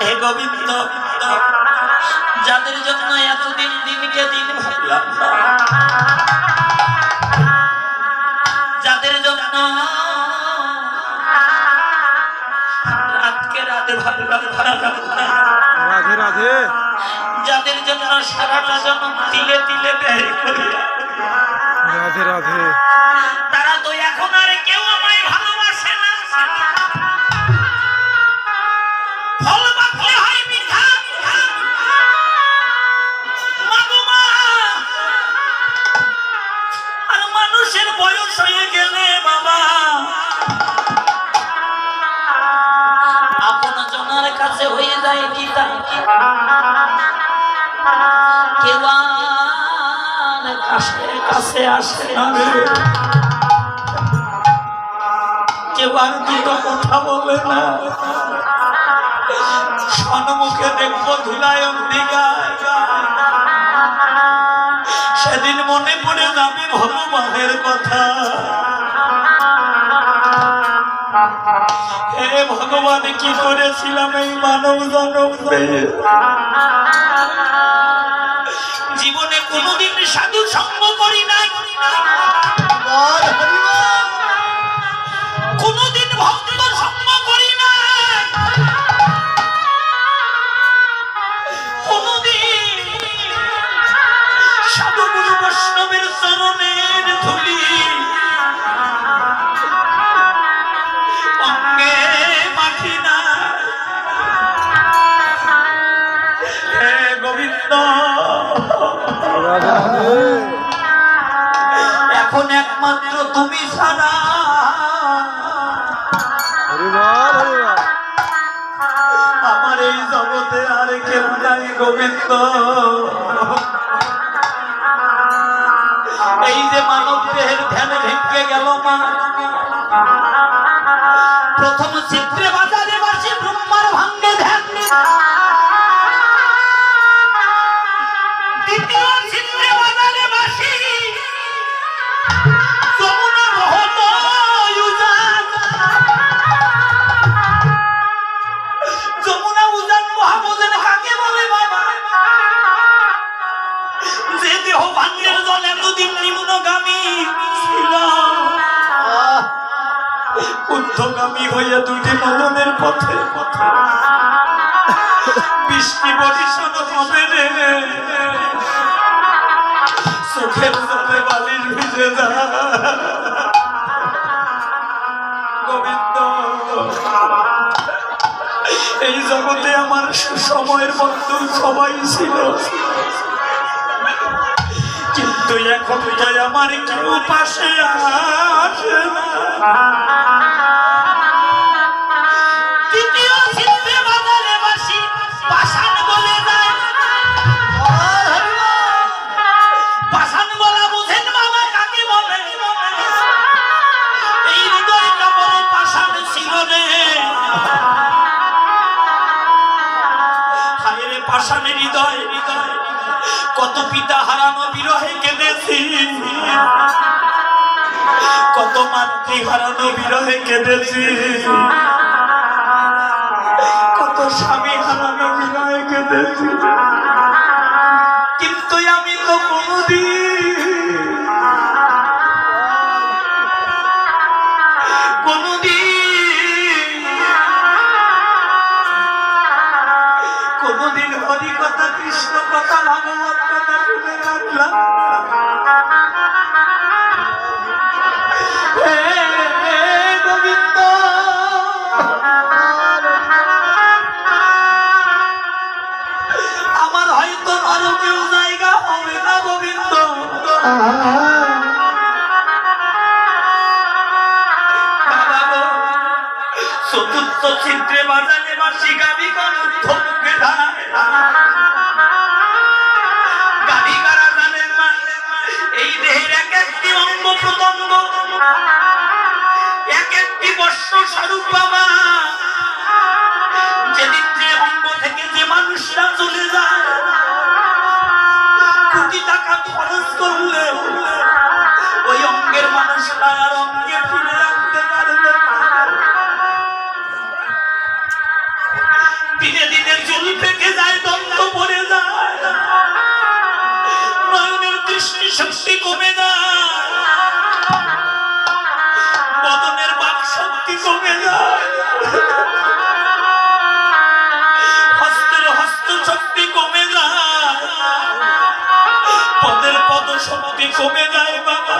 হে গোবিন্দ যাদের জন্য এতদিন দিনকে দিন ভাবলাম যাদের জন্য রাতকে রাতে ভাবলাম রাধে রাধে। যাদের জন্য সারাটা জন্ম তিলে তিলে ব্যয় করি রাধে রাধে। কাছে আসে না। কেউ আর দুটো কথা বলে না। সন্মুখে দেখব ধুলায় সেদিন মনে পড়ে যাবে ভগবানের কথা। হে ভগবান, কি করেছিলাম এই মানব জনম জীবনে কোনোদিন সাধু সঙ্গ করি নাই। কোনোদিন ভক্ত সঙ্গ করি নাই। কোনোদিন সাধু গুরু বৈষ্ণবের চরণের ধুলি তুমি হরিবল আমার এই জগতে আর কেউ নাই গোবিন্দ। এই যে মানব দেহের ধ্যান ভেঙে গেল মা। প্রথম চিত্রে বাজারে বাসি ব্রহ্মার ভাঙ্গে ধ্যান। ঊর্ধ্বগামী হইয়া দুটি নয়নের পথে বৃষ্টি বরিশন হবে রে। চোখের চোখে বালির ভিজে যা। গোবিন্দ, এই জগতে আমার সময়ের বন্ধু সবাই ছিল। কিন্তু এখন তো আমার কেউ পাশে আসে না। হৃদয় হৃদয়, কত পিতা হারানো বিরহে কেঁদেছি। কত মাতৃ হারানো বিরহে কেঁদেছি। কত স্বামী হারানো বিরহে কেঁদেছি। কিন্তু আমি তো কোনদিন কোনদিন হরি কথা, কৃষ্ণ কথা, ভাগবত কথা শুনে রাখলাম। গোবিন্দ। আমার হয়তো জায়গা হবে না গোবিন্দ। চতুর্থ চিত্রে বাজারে বাসি গাবি কোন এক একটি অঙ্গ প্রত্যঙ্গ বাবা যেদিন যে অঙ্গ থেকে যে মানুষরা চলে যায় ওই অঙ্গের মানুষরা আর অঙ্গে শক্তি কমে যায় বাবা।